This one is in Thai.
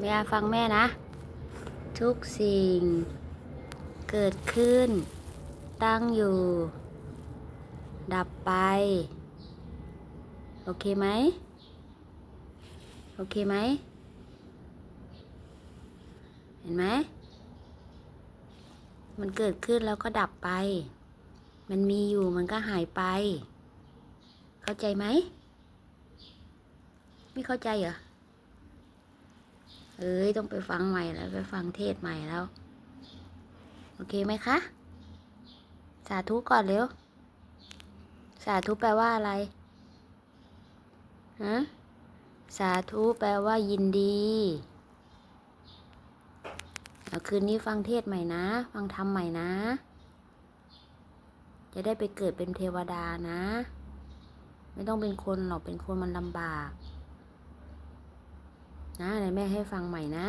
แม่ฟังแม่นะ ทุกสิ่ง เกิดขึ้น ตั้งอยู่ ดับไป โอเคไหม โอเคไหม เห็นไหม มันเกิดขึ้นแล้วก็ดับไป มันมีอยู่มันก็หายไป เข้าใจไหม ไม่เข้าใจเหรอ เอ้ย ต้องไปฟังใหม่แล้วไปฟังเทศใหม่แล้ว โอเคไหมคะ สาธุก่อนเร็ว สาธุแปลว่าอะไรฮะสาธุแปลว่ายินดีแล้วคืนนี้ฟังเทศใหม่นะ ฟังธรรมใหม่นะ จะได้ไปเกิดเป็นเทวดานะ ไม่ต้องเป็นคนหรอกเป็นคนมันลำบาก นะเดี๋ยวแม่ให้ฟังใหม่นะ